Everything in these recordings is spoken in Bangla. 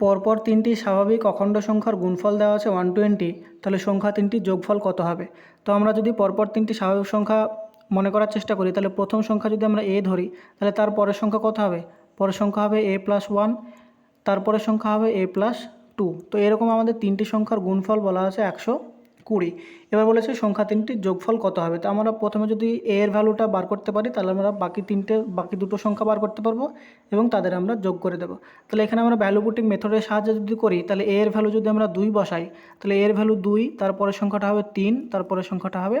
পরপর তিনটি স্বাভাবিক অখণ্ড সংখ্যার গুণফল দেওয়া আছে ওয়ান টোয়েন্টি তাহলে সংখ্যা তিনটি যোগফল কত হবে? তো আমরা যদি পরপর তিনটি স্বাভাবিক সংখ্যা মনে করার চেষ্টা করি, তাহলে প্রথম সংখ্যা যদি আমরা এ ধরি, তাহলে তার পরের সংখ্যা কত হবে? পরের সংখ্যা হবে এ প্লাস ওয়ান তারপরের সংখ্যা হবে এ প্লাস টু তো এরকম আমাদের তিনটি সংখ্যার গুণফল বলা আছে একশো কুড়ি। এবার বলেছে সংখ্যা তিনটির যোগফল কত হবে? তো আমরা প্রথমে যদি এ এর ভ্যালুটা বার করতে পারি, তাহলে আমরা বাকি তিনটে, বাকি দুটো সংখ্যা বার করতে পারব এবং তাদের আমরা যোগ করে দেবো। তাহলে এখানে আমরা ভ্যালু পুটিং মেথডের সাহায্যে যদি করি, তাহলে এ এর ভ্যালু যদি আমরা দুই বসাই, তাহলে এর ভ্যালু দুই, তারপরের সংখ্যাটা হবে তিন, তারপরের সংখ্যাটা হবে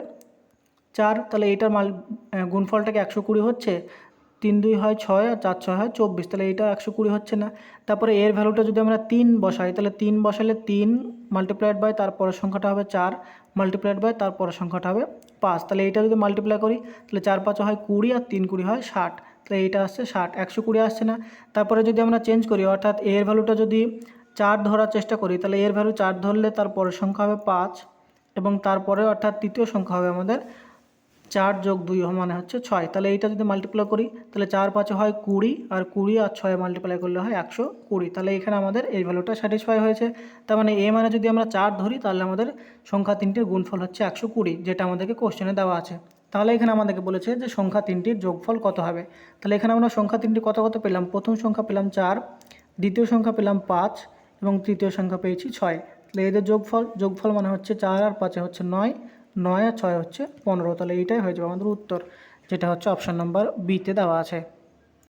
চার। তাহলে এইটার মাল গুণফলটাকে একশো কুড়ি হচ্ছে, তিন দুই হয় ছয় আর চার ছয় হয় চব্বিশ। তাহলে এইটা একশো কুড়ি হচ্ছে না। তারপরে এর ভ্যালুটা যদি আমরা তিন বসাই, তাহলে তিন বসালে তিন মাল্টিপ্লাইড বাই তার পরের সংখ্যাটা হবে চার মাল্টিপ্লাইড বাই তার তারপরের সংখ্যাটা হবে পাঁচ। তাহলে এইটা যদি মাল্টিপ্লাই করি, তাহলে চার পাঁচ হয় কুড়ি আর তিন কুড়ি হয় ষাট। তাহলে এইটা আসছে ষাট, একশো কুড়ি আসছে না। তারপরে যদি আমরা চেঞ্জ করি, অর্থাৎ এর ভ্যালুটা যদি চার ধরার চেষ্টা করি, তাহলে এর ভ্যালু চার ধরলে তার পরের সংখ্যা হবে পাঁচ এবং তারপরে অর্থাৎ তৃতীয় সংখ্যা হবে আমাদের চার যোগ দুই মানে হচ্ছে ছয়। তাহলে এইটা যদি মাল্টিপ্লাই করি, তাহলে চার পাঁচে হয় কুড়ি আর কুড়ি আর ছয় মাল্টিপ্লাই করলে হয় একশো কুড়ি। তাহলে এখানে আমাদের এই ভ্যালুটা স্যাটিসফাই হয়েছে। তার মানে এ মানে যদি আমরা চার ধরি, তাহলে আমাদের সংখ্যা তিনটির গুণফল হচ্ছে একশো কুড়ি, যেটা আমাদেরকে কোশ্চেনে দেওয়া আছে। তাহলে এখানে আমাদেরকে বলেছে যে সংখ্যা তিনটির যোগফল কত হবে? তাহলে এখানে আমরা সংখ্যা তিনটি কত কত পেলাম? প্রথম সংখ্যা পেলাম চার, দ্বিতীয় সংখ্যা পেলাম পাঁচ এবং তৃতীয় সংখ্যা পেয়েছি ছয়। তাহলে এদের যোগফল যোগফল মানে হচ্ছে চার আর পাঁচে হচ্ছে নয়। নয় আর ছয় হচ্ছে পনেরো। তাহলে এইটাই হয়ে যাবে আমাদের উত্তর, যেটা হচ্ছে অপশান নাম্বার বিতে দেওয়া আছে।